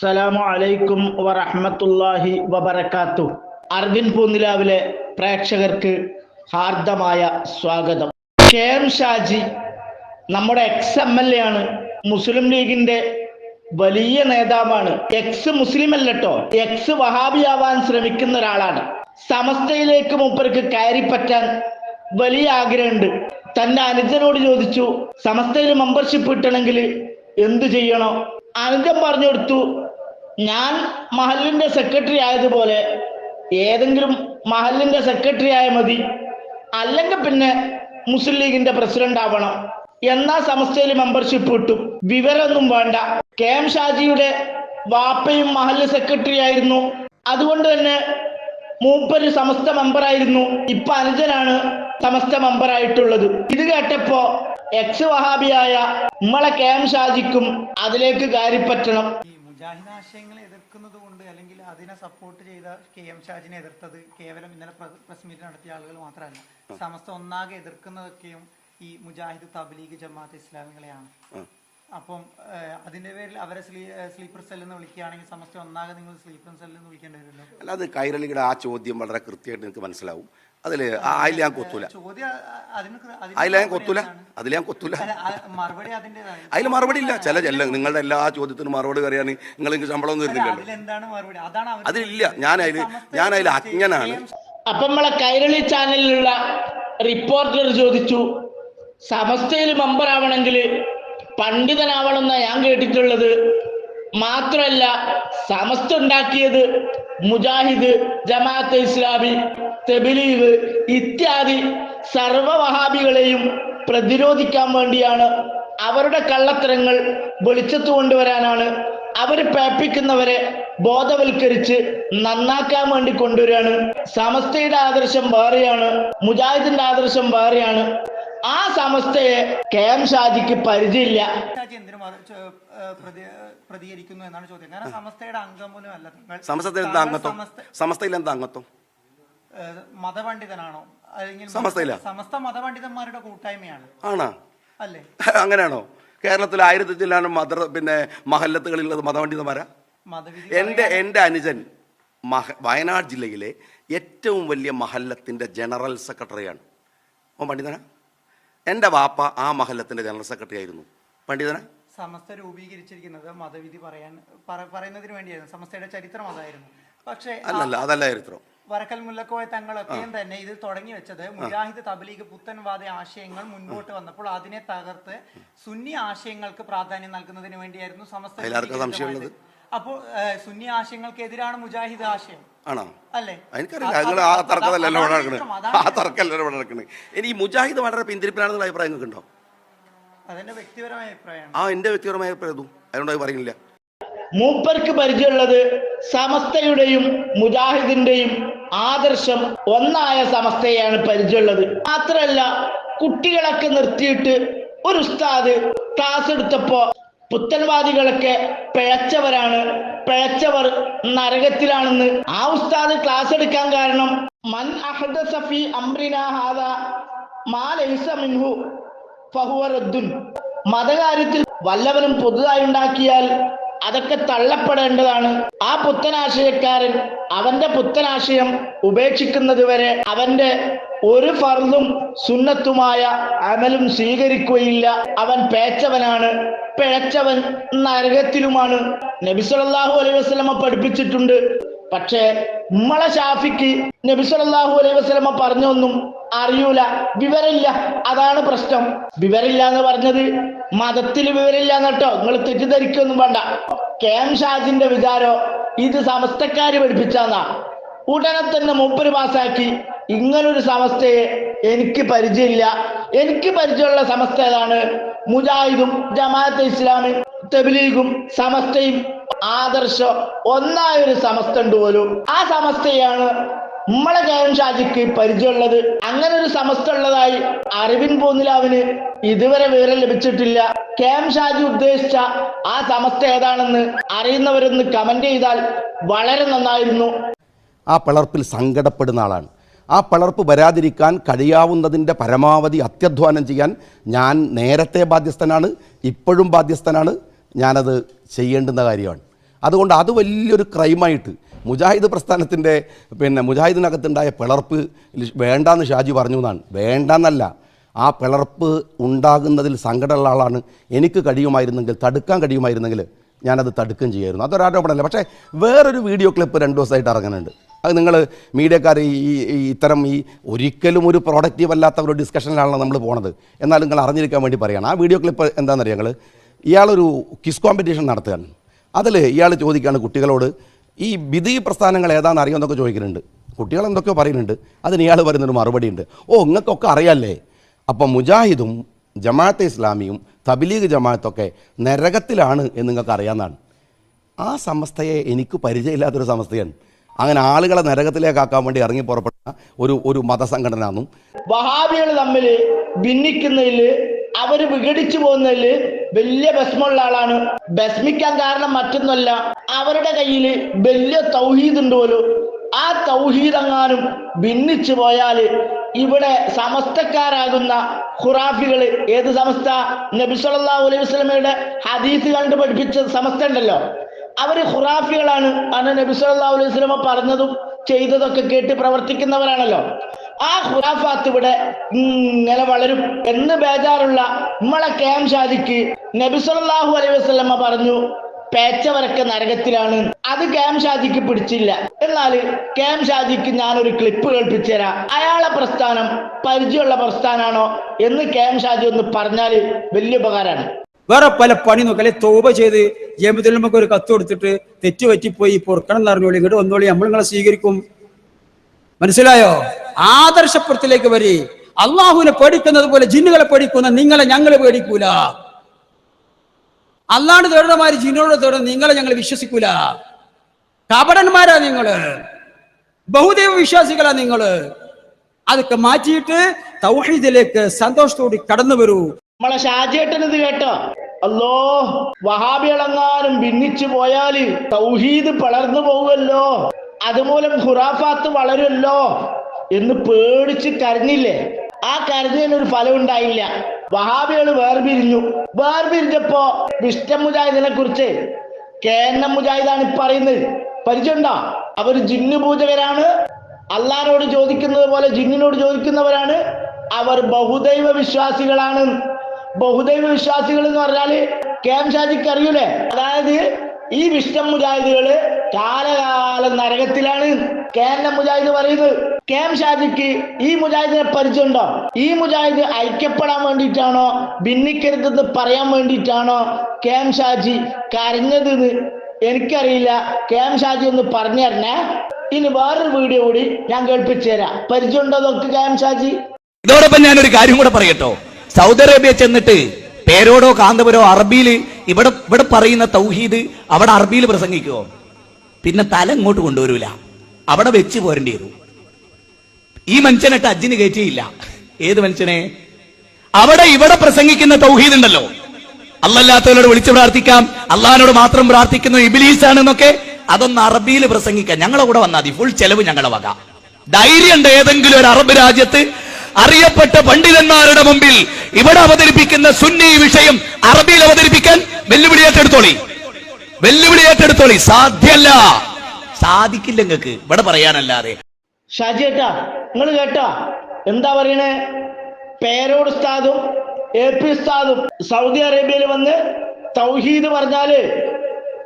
അസ്സലാമു അലൈക്കും വറഹ്മത്തുള്ളാഹി വബറകാത്തു. അർവിൻ പൂന്നിലാവിലെ പ്രേക്ഷകർക്ക് ഹാർദമായ സ്വാഗതം. കെ എം ഷാജി നമ്മുടെ എക്സ് എം എൽ എ ആണ്. മുസ്ലിം ലീഗിന്റെ വലിയ നേതാവാണ്. എക്സ് മുസ്ലിം അല്ലട്ടോ എക്സ് വഹാബിയാവാൻ ശ്രമിക്കുന്ന ഒരാളാണ്. സമസ്തയിലേക്ക് മൂപ്പർക്ക് കയറിപ്പറ്റാൻ വലിയ ആഗ്രഹമുണ്ട്. തന്റെ അനുജനോട് ചോദിച്ചു സമസ്തയിൽ മെമ്പർഷിപ്പ് കിട്ടണമെങ്കിൽ എന്തു ചെയ്യണോ? അനുജം പറഞ്ഞു കൊടുത്തു ഞാൻ മഹലിന്റെ സെക്രട്ടറി ആയതുപോലെ ഏതെങ്കിലും മഹലിന്റെ സെക്രട്ടറി ആയ മതി. അല്ലെങ്കിൽ പിന്നെ മുസ്ലിം ലീഗിന്റെ പ്രസിഡന്റ് ആവണം. എന്നാ സമസ്തയിൽ മെമ്പർഷിപ്പ് കിട്ടും. വിവരമൊന്നും വേണ്ട. കെ എം ഷാജിയുടെ വാപ്പയും മഹല്ല് സെക്രട്ടറി ആയിരുന്നു. അതുകൊണ്ട് തന്നെ മൂപ്പര് സമസ്ത മെമ്പറായിരുന്നു ഇപ്പൊ അനുജനാണ് സമസ്ത മെമ്പറായിട്ടുള്ളത് ഇത് കേട്ടപ്പോ എക്സ് വഹാബിയായ നമ്മളെ കെ എം ഷാജിക്കും അതിലേക്ക് കാര്യപ്പറ്റണം. മുജാഹിദ് എതിർക്കുന്നത് കൊണ്ട് അല്ലെങ്കിൽ അതിനെ സപ്പോർട്ട് ചെയ്ത കെ എം ഷാജിനെ എതിർത്തത് കേവലം ഇന്നലെ പ്രസ് മീറ്റ് നടത്തിയ ആളുകൾ മാത്രമല്ല. സമസ്ത ഒന്നാകെ എതിർക്കുന്നതൊക്കെയും ഈ മുജാഹിദ് തബ്ലീഗ് ജമാഅത്ത് ഇസ്ലാമികളെയാണ്. അപ്പം അതിന്റെ പേരിൽ അവരെ സ്ലീപ്പർ സെൽ എന്ന് വിളിക്കുകയാണെങ്കിൽ സമസ്ത ഒന്നാകെ നിങ്ങൾ സ്ലീപ്പർ സെൽ എന്ന് വിളിക്കേണ്ടി വരുമല്ലോ? അല്ലാതെ കൈരളിയുടെ ആ ചോദ്യം വളരെ കൃത്യമായിട്ട് നിങ്ങൾക്ക് മനസ്സിലാവും. അതിൽ അതിൽ ഞാൻ കൊത്തൂല. അതിൽ ഞാൻ കൊത്തൂല. എന്താണ്? അതിൽ ഞാൻ കൊത്തൂല. അല്ല, മറുപടി അതിന്റെതാണ് അതിൽ മറുപടി ഇല്ല. ചില എല്ലാ നിങ്ങളുടെ എല്ലാ ചോദ്യത്തിനും മറുപടി പറയാൻ നിങ്ങൾ എനിക്ക് ശമ്പളം ഒന്നും തരുന്നില്ലല്ലോ അതിലില്ല ഞാൻ അതിൽ ഞാൻ അതിൽ അജ്ഞനാണ്. അപ്പൊ നമ്മളെ കൈരളി ചാനലിലുള്ള റിപ്പോർട്ടർ ചോദിച്ചു. സമസ്തയിൽ മെമ്പർ ആവണമെങ്കിൽ പണ്ഡിതനാവണമെന്ന ഞാൻ കേട്ടിട്ടുള്ളത്. മാത്രമല്ല സമസ്ത ഉണ്ടാക്കിയത് മുജാഹിദ് ജമാഅത്തെ ഇസ്ലാമി തെബിലീവ് ഇത്യാദി സർവ വഹാബികളെയും പ്രതിരോധിക്കാൻ വേണ്ടിയാണ് അവരുടെ കള്ളത്തരങ്ങൾ വെളിച്ചത്ത് കൊണ്ടുവരാനാണ് അവർ പേപ്പിക്കുന്നവരെ ബോധവൽക്കരിച്ച് നന്നാക്കാൻ വേണ്ടി കൊണ്ടുവരികയാണ്. സമസ്തയുടെ ആദർശം വേറെയാണ് മുജാഹിദിന്റെ ആദർശം വേറെയാണ്. ആ സമസ്തയെ കെ എം ഷാജിക്ക് പരിചയമില്ല. പ്രതികരിക്കുന്നു എന്നാണ് ചോദ്യം. കാരണം സമസ്തയുടെ അംഗം പോലും അല്ല. സമസ്തയിൽ എന്താ അംഗത്വം? സമസ്തയിൽ എന്താ അംഗത്വം? മതപണ്ഡിതനാണോ? അല്ലെങ്കിൽ സമസ്തയിലാ? സമസ്ത മതപണ്ഡിതന്മാരുടെ കൂട്ടായ്മയാണ്. ആണോ? അല്ലേ? അങ്ങനെയാണോ? കേരളത്തിൽ ആയിരത്തി ചില്ലാനും മദർ പിന്നെ മഹല്ലത്തുകളിലുള്ളത് മതപണ്ഡിതന്മാരാ? മതവിധി എന്റെ എന്റെ അനുജൻ മഹ വയനാട് ജില്ലയിലെ ഏറ്റവും വലിയ മഹല്ലത്തിന്റെ ജനറൽ സെക്രട്ടറിയാണ്. ഓ പണ്ഡിതനാ? എന്റെ വാപ്പ ആ മഹല്ലത്തിന്റെ ജനറൽ സെക്രട്ടറി ആയിരുന്നു. പണ്ഡിതനെ? സമസ്ത രൂപീകരിച്ചിരിക്കുന്നത് മതവിധി പറയാൻ പറ- പറയുന്നതിന് വേണ്ടിയായിരുന്നു. സമസ്തയുടെ ചരിത്രം അതായിരുന്നു. പക്ഷേ അല്ലല്ല അതല്ല ചരിത്രം. വരക്കൽ മുല്ലക്കോയ തങ്ങളൊക്കെയും തന്നെ ഇത് തുടങ്ങി വെച്ചത് മുജാഹിദ് തബ്ലീഗ് പുത്തൻവാദ ആശയങ്ങൾ മുന്നോട്ട് വന്നപ്പോൾ അതിനെ തകർത്ത് സുന്നി ആശയങ്ങൾക്ക് പ്രാധാന്യം നൽകുന്നതിന് വേണ്ടിയായിരുന്നു സമസ്ത അപ്പോൾ സുന്നി ആശയങ്ങൾക്കെതിരാണ് മുജാഹിദ് ആശയം. ആണോ? അല്ലേ? എനിക്കറിയില്ല. നിങ്ങൾ ആ തർക്കതല്ലോ തർക്കമല്ലല്ലോ ഇവിടെ നടക്കുന്നത് ആ തർക്കമല്ലല്ലോ ഇവിടെ നടക്കുന്നത് ഇനി ഈ മുജാഹിദ് വളരെ പിന്തിരിപ്പിലാണെന്നുള്ള അഭിപ്രായം നിങ്ങൾക്ക് ഉണ്ടോ അതെന്റെ വ്യക്തിപരമായ അഭിപ്രായമാണ്. ആ എന്റെ വ്യക്തിപരമായ അഭിപ്രായം ഇതും. അതുകൊണ്ട് പറയുന്നില്ല. മൂപ്പർക്ക് പരിചയമുള്ളത് സമസ്തയുടെയും മുജാഹിദിന്റെയും ആദർശം ഒന്നായ സമസ്തയാണ് പരിചയമുള്ളത്. മാത്രമല്ല കുട്ടികളൊക്കെ നിർത്തിയിട്ട് ഒരു ഉസ്താദ് ക്ലാസ് എടുത്തപ്പോ പുത്തൻവാദികളൊക്കെ പിഴച്ചവരാണ്. പിഴച്ചവർ നരകത്തിലാണെന്ന്. ആ ഉസ്താദ് ക്ലാസ് എടുക്കാൻ കാരണം മൻ അഹദസ ഫീ അംറിനാ ഹാദാ മാ ലൈസ മിൻഹു ഫഹുവ റദ്ദുൻ. മതകാര്യത്തിൽ വല്ലവനും പുതുതായി ഉണ്ടാക്കിയാൽ അതൊക്കെ തള്ളപ്പെടേണ്ടതാണ്. ആ പുത്തനാശയക്കാരൻ അവന്റെ പുത്തനാശയം ഉപേക്ഷിക്കുന്നത് വരെ അവന്റെ ഒരു ഫർദും സുന്നത്തുമായ അമലും സ്വീകരിക്കുകയില്ല. അവൻ പേച്ചവനാണ് പിഴച്ചവൻ നരകത്തിലുമാണ്. നബി സല്ലല്ലാഹു അലൈഹി വസല്ലമ പഠിപ്പിച്ചിട്ടുണ്ട്. പക്ഷേ ഉമ്മള ഷാഫിക്ക് നബി സല്ലല്ലാഹു അലൈഹി വസല്ലമ പറഞ്ഞൊന്നും അറിയൂല. വിവരമില്ല. അതാണ് പ്രശ്നം. വിവരമില്ല എന്ന് പറഞ്ഞത് മതത്തിൽ വിവരമില്ല എന്നട്ടോ നിങ്ങൾ തെറ്റിദ്ധരിക്കൊന്നും വേണ്ട. കെ എം ഷാജിന്റെ വിചാരോ ഇത് സമസ്തക്കാര് പഠിപ്പിച്ചാന്നാ. ഉടനെ തന്നെ മൂപ്പര് പാസ്സാക്കി. ഇങ്ങനൊരു സമസ്തയെ എനിക്ക് പരിചയമില്ല. എനിക്ക് പരിചയമുള്ള സമസ്ത ഏതാണ്? മുജാഹിദും ജമാഅത്തെ ഇസ്ലാമി തബ്ലീഗും സമസ്തയും ആദർശം ഒന്നായ ഒരു സമസ്ത ഉണ്ട് പോലും. ആ സമസ്തയാണ് നമ്മളെ ജയൻ ഷാജിക്ക് പരിചയമുള്ളത്. അങ്ങനെ ഒരു സമസ്ത ഉള്ളതായി അറിവിൻ പോന്നിലാവിന് ഇതുവരെ വിവരം ലഭിച്ചിട്ടില്ല. കെ എം ഷാജി ഉദ്ദേശിച്ച ആ സമസ്ത ഏതാണെന്ന് അറിയുന്നവരൊന്ന് കമന്റ് ചെയ്താൽ വളരെ നന്നായിരുന്നു. ആ പിളർപ്പിൽ സങ്കടപ്പെടുന്ന ആളാണ്. ആ പിളർപ്പ് വരാതിരിക്കാൻ കഴിയാവുന്നതിന്റെ പരമാവധി അത്യധ്വാനം ചെയ്യാൻ ഞാൻ നേരത്തെ ബാധ്യസ്ഥനാണ് ഇപ്പോഴും ബാധ്യസ്ഥനാണ് ഞാനത് ചെയ്യേണ്ടുന്ന കാര്യമാണ്. അതുകൊണ്ട് അത് വലിയൊരു ക്രൈമായിട്ട് മുജാഹിദ് പ്രസ്ഥാനത്തിന്റെ പിന്നെ മുജാഹിദിനകത്തുണ്ടായ പിളർപ്പ് വേണ്ടാന്ന് ഷാജി പറഞ്ഞു എന്നാണ്. വേണ്ടെന്നല്ല ആ പിളർപ്പ് ഉണ്ടാകുന്നതിൽ സങ്കടമുള്ള ആളാണ്. എനിക്ക് കഴിയുമായിരുന്നെങ്കിൽ തടുക്കാൻ കഴിയുമായിരുന്നെങ്കിൽ ഞാനത് തടുക്കുകയും ചെയ്യായിരുന്നു. അതൊരാരോപണമല്ല. പക്ഷേ വേറൊരു വീഡിയോ ക്ലിപ്പ് രണ്ട് ദിവസമായിട്ട് ഇറങ്ങുന്നുണ്ട്. അത് നിങ്ങൾ മീഡിയക്കാർ ഈ ഇത്തരം ഈ ഒരിക്കലും ഒരു പ്രൊഡക്റ്റീവ് അല്ലാത്ത ഒരു ഡിസ്കഷനിലാണല്ലോ നമ്മൾ പോണത്. എന്നാൽ നിങ്ങൾ അറിഞ്ഞിരിക്കാൻ വേണ്ടി പറയുകയാണ് ആ വീഡിയോ ക്ലിപ്പ് എന്താണെന്നറിയാം ഞങ്ങൾ ഇയാളൊരു കിസ് കോമ്പറ്റീഷൻ നടത്തുകയാണ്. അതിൽ ഇയാൾ ചോദിക്കുകയാണ് കുട്ടികളോട് ഈ വിധി പ്രസ്ഥാനങ്ങൾ ഏതാണെന്ന് അറിയുമെന്നൊക്കെ ചോദിക്കുന്നുണ്ട്. കുട്ടികൾ എന്തൊക്കെയോ പറയുന്നുണ്ട്. അതിന് ഇയാൾ പറയുന്നൊരു മറുപടിയുണ്ട്. ഓ നിങ്ങൾക്കൊക്കെ അറിയാമല്ലേ അപ്പം മുജാഹിദും ജമാഅത്തെ ഇസ്ലാമിയും തബിലീഗ് ജമാഅത്തൊക്കെ നരകത്തിലാണ് എന്ന് നിങ്ങൾക്ക് അറിയാമെന്നാണ് ആ സമസ്തയെ എനിക്ക് പരിചയമില്ലാത്തൊരു സമസ്തയാണ്. അങ്ങനെ ആളുകളെ നരകത്തിലേക്കാക്കാൻ വേണ്ടി ഇറങ്ങി പുറപ്പെട്ട ഒരു ഒരു മതസംഘടന എന്നും വഹാബികൾ തമ്മിൽ ഭിന്നിക്കുന്നതിൽ അവർ വിഘടിച്ചു പോകുന്നതിൽ വലിയ ഭസ്മുള്ള ആളാണ്. ഭസ്മിക്കാൻ കാരണം മറ്റൊന്നല്ല അവരുടെ കയ്യിൽ വലിയ തൗഹീദ് ഉണ്ട് പോലും. ആ തൗഹീദ് എങ്ങാനും ഭിന്നിച്ചു പോയാൽ ഇവിടെ സമസ്തക്കാരാകുന്ന ഖുറാഫികൾ ഏത് സമസ്ത? നബിസ്വല്ലാ അലൈഹി വസല്ലമയുടെ ഹദീസ് കണ്ടു പഠിപ്പിച്ച സമസ്ത ഉണ്ടല്ലോ. അവർ ഖുറാഫികളാണ്. അന്ന് നബി സല്ലല്ലാഹു അലൈഹി വസല്ലമ പറഞ്ഞതും ചെയ്തതൊക്കെ കേട്ട് പ്രവർത്തിക്കുന്നവരാണല്ലോ. ആ ഖുറാഫാത്ത് ഇവിടെ ഇങ്ങനെ വളരും. എന്ന് ബേജാറുള്ള നമ്മളെ കേം ഷാദിക്ക് നബി സല്ലല്ലാഹു അലൈഹി വസല്ലമ പറഞ്ഞു പേച്ചവരൊക്കെ നരകത്തിലാണ്. അത് കേം ഷാജിക്ക് പിടിച്ചില്ല. എന്നാൽ കേം ഷാജിക്ക് ഞാനൊരു ക്ലിപ്പ് കേൾപ്പിച്ചു അയാളെ പ്രസ്ഥാനം പരിചയമുള്ള പ്രസ്ഥാനാണോ എന്ന് കേം ഷാജി ഒന്ന് പറഞ്ഞാൽ വലിയ ഉപകാരമാണ്. വേറെ പല പണി നോക്കല്ലേ തോപ ചെയ്ത് ജയമത്തിൽ നമുക്ക് ഒരു കത്ത് കൊടുത്തിട്ട് തെറ്റ് പറ്റിപ്പോയി പൊറുക്കണം എന്ന് അറിഞ്ഞോളി ഇങ്ങോട്ട് വന്നോളി നമ്മൾ നിങ്ങളെ സ്വീകരിക്കും. മനസ്സിലായോ? ആദർശപ്പുറത്തിലേക്ക് വരി. അള്ളാഹുവിനെ പേടിക്കുന്നത് പോലെ ജിന്നുകളെ പേടിക്കുന്ന നിങ്ങളെ ഞങ്ങൾ പേടിക്കൂല. അല്ലാണ്ട് തേടുന്നമാര് ജിന്നോട് തേടുന്ന നിങ്ങളെ ഞങ്ങൾ വിശ്വസിക്കൂല. കപടന്മാരാ നിങ്ങൾ. ബഹുദൈവ വിശ്വാസികളാ നിങ്ങൾ. അതൊക്കെ മാറ്റിയിട്ട് തൗഹീദിലേക്ക് സന്തോഷത്തോടെ കടന്നു വരൂ. നമ്മളെ ഷാജേട്ടൻ ഇത് കേട്ടോ. അല്ലോ വഹാബികളെങ്ങാനും ഭിന്നിച്ചു പോയാൽ തൗഹീദ് പളർന്നു പോകുമല്ലോ അതുമൂലം ഖുറാഫാത്ത് വളരുമല്ലോ എന്ന് പേടിച്ച് കരഞ്ഞില്ലേ? ആ കരഞ്ഞതിന് ഒരു ഫലം ഉണ്ടായില്ല. വഹാബികൾ വേർപിരിഞ്ഞു. വേർപിരിഞ്ഞപ്പോ വിഷ്ണ മുജാഹിദിനെ കുറിച്ച് കേന്നം മുജാഹിദാണ് ഈ പറയുന്നത്. പരിചയമുണ്ടോ? അവർ ജിന്നു പൂജകരാണ്. അള്ളഹാനോട് ചോദിക്കുന്നത് പോലെ ജിന്നിനോട് ചോദിക്കുന്നവരാണ്. അവർ ബഹുദൈവ വിശ്വാസികളാണ്. ബഹുദൈവ വിശ്വാസികൾ എന്ന് പറഞ്ഞാൽ കെ എം ഷാജിക്ക് അറിയൂലേ? അതായത് ഈ വിഷ്ണു മുജാഹിദുകൾ കാലകാലം നരകത്തിലാണ് കെ എൻ എം മുജാഹിദ് പറയുന്നത്. കെ എം ഷാജിക്ക് ഈ മുജാഹിദിനെ പരിചയമുണ്ടോ? ഈ മുജാഹിദ് ഐക്യപ്പെടാൻ വേണ്ടിയിട്ടാണോ? ഭിന്നിക്കരുതെന്ന് പറയാൻ വേണ്ടിയിട്ടാണോ കെ എം ഷാജി കരഞ്ഞത് എന്ന് എനിക്കറിയില്ല. കെ എം ഷാജി ഒന്ന് പറഞ്ഞു തരണേ. ഇനി വേറൊരു വീഡിയോ കൂടി ഞാൻ കേൾപ്പിച്ചു തരാം. പരിചയമുണ്ടോ നോക്ക് കെ എം ഷാജി? ഇതോടൊപ്പം ഞാനൊരു കാര്യം കൂടെ പറയട്ടോ. സൗദി അറേബ്യ ചെന്നിട്ട് പേരോടോ കാന്തപുരോ അറബിയിൽ ഇവിടെ ഇവിടെ പറയുന്ന തൗഹീദ് അവിടെ അറബിയിൽ പ്രസംഗിക്കുമോ പിന്നെ തല ഇങ്ങോട്ട് കൊണ്ടുവരൂല. അവിടെ വെച്ച് പോരേണ്ടി വരും. ഈ മനുഷ്യനിട്ട് അജ്ജിന് കയറ്റിയില്ല. ഏത് മനുഷ്യനെ? അവിടെ ഇവിടെ പ്രസംഗിക്കുന്ന തൗഹീദ് ഉണ്ടല്ലോ. അല്ലല്ലാത്തവരോട് വിളിച്ചു പ്രാർത്ഥിക്കാം. അള്ളഹാനോട് മാത്രം പ്രാർത്ഥിക്കുന്ന ഇബിലീസ് ആണെന്നൊക്കെ അതൊന്ന് അറബിയിൽ പ്രസംഗിക്കാം. ഞങ്ങളെ കൂടെ വന്നാൽ മതി. ഫുൾ ചെലവ് ഞങ്ങളെ വക. ധൈര്യമുണ്ട് ഏതെങ്കിലും ഒരു അറബ് രാജ്യത്ത് അറിയപ്പെട്ട പണ്ഡിതന്മാരുടെ മുമ്പിൽ ഇവിടെ അവതരിപ്പിക്കുന്ന സുന്നി വിഷയം അറബിയിൽ അവതരിപ്പിക്കാൻ വെല്ലുവിളി ഏറ്റെടുത്തോളി വെല്ലുവിളി ഏറ്റെടുത്തോളി സാധ്യല്ല. സാധിക്കില്ല നിങ്ങൾക്ക് ഇവിടെ പറയാനല്ലാതെ. ഷാജി ഏട്ടാ നിങ്ങൾ കേട്ടോ. എന്താ പറയണേ? പേരോട് ഉസ്താദും എ പി ഉസ്താദും സൗദി അറേബ്യയിൽ വന്ന് തൗഹീദ് പറഞ്ഞാൽ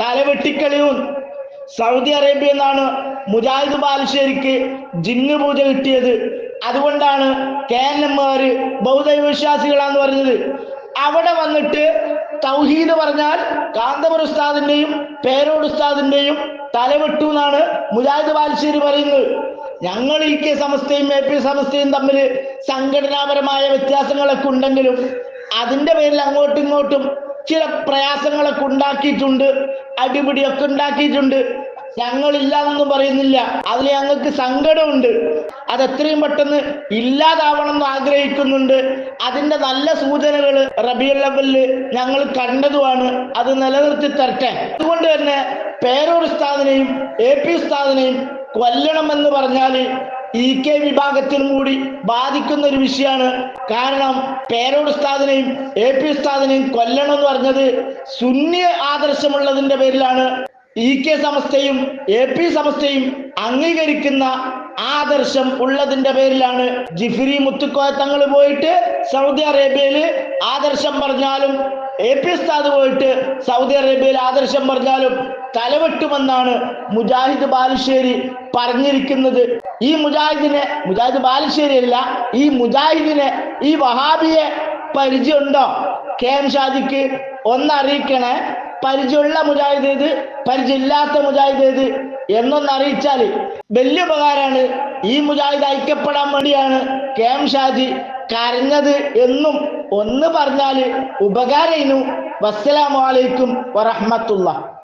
തലവെട്ടിക്കളിയും സൗദി അറേബ്യ എന്നാണ് മുജാഹിദ് ബാലുശ്ശേരിക്ക് ജിന്ന് പൂജ കിട്ടിയത്. അതുകൊണ്ടാണ് കേരളന്മാര് ബൗദ്ധ വിശ്വാസികളാന്ന് പറഞ്ഞത്. അവിടെ വന്നിട്ട് തൗഹീദ് പറഞ്ഞാൽ കാന്തപുര ഉസ്താദിന്റെയും പേരോട് ഉസ്താദിന്റെയും തലവിട്ടു എന്നാണ് മുജാഹിദ് ബാലുശ്ശേരി പറയുന്നത്. ഞങ്ങൾ ഈ കെ സമസ്തയും എ പി സമസ്തയും തമ്മിൽ സംഘടനാപരമായ വ്യത്യാസങ്ങളൊക്കെ ഉണ്ടെങ്കിലും അതിന്റെ പേരിൽ അങ്ങോട്ടും ഇങ്ങോട്ടും ചില പ്രയാസങ്ങളൊക്കെ ഉണ്ടാക്കിയിട്ടുണ്ട് അടിപിടിയൊക്കെ ഉണ്ടാക്കിയിട്ടുണ്ട്. ഞങ്ങളില്ലാന്നൊന്നും പറയുന്നില്ല. അതിൽ ഞങ്ങൾക്ക് സങ്കടമുണ്ട്. അത് എത്രയും പെട്ടെന്ന് ഇല്ലാതാവണം എന്ന് ആഗ്രഹിക്കുന്നുണ്ട്. അതിന്റെ നല്ല സൂചനകൾ റബിയുൽ ലെവലിൽ ഞങ്ങൾ കണ്ടതുമാണ്. അത് നിലനിർത്തി തരട്ടെ. അതുകൊണ്ട് തന്നെ പേരൂർ ഉസ്താദിനെയും എ പി ഉസ്താദിനെയും കൊല്ലണം എന്ന് പറഞ്ഞാൽ ഇ കെ വിഭാഗത്തിനും കൂടി ബാധിക്കുന്ന ഒരു വിഷയമാണ് കാരണം പേരോട് ഉസ്താദിനെയും എ പി ഉസ്താദിനെയും കൊല്ലണം എന്ന് പറഞ്ഞത് സുന്നി ആദർശമുള്ളതിന്റെ പേരിലാണ്. ഇ കെ സമസ്തയും എ പി സമസ്തയും അംഗീകരിക്കുന്ന ആദർശം ഉള്ളതിന്റെ പേരിലാണ് ജിഫിരി മുത്തുക്കോയ തങ്ങൾ പോയിട്ട് സൗദി അറേബ്യയിൽ ആദർശം പറഞ്ഞാലും എ പി ഉസ്താദ് പോയിട്ട് സൗദി അറേബ്യയിൽ ആദർശം പറഞ്ഞാലും തലവെട്ടുമെന്നാണ് മുജാഹിദ് ബാലുശ്ശേരി പറഞ്ഞിരിക്കുന്നത്. ഈ മുജാഹിദിനെ മുജാഹിദ് ബാലുശ്ശേരി അല്ല ഈ മുജാഹിദിനെ ഈ വഹാബിയെ പരിചയമുണ്ടോ? കെ എം ഷാജിക്ക് ഒന്ന് അറിയിക്കണേ പരിചയമുള്ള മുജാഹിദ് ഏത്? പരിചയമില്ലാത്ത മുജാഹിദ് ഏത്? എന്നൊന്ന് അറിയിച്ചാൽ വലിയ ഉപകാരമാണ് ഈ മുജാഹിദ് ഐക്യപ്പെടാൻ വേണ്ടിയാണ് കെ എം ഷാജി കരഞ്ഞത് എന്നും ഒന്ന് പറഞ്ഞാൽ ഉപകാരയിനു വസ്സലാമലൈക്കും വറഹമത്തുള്ള.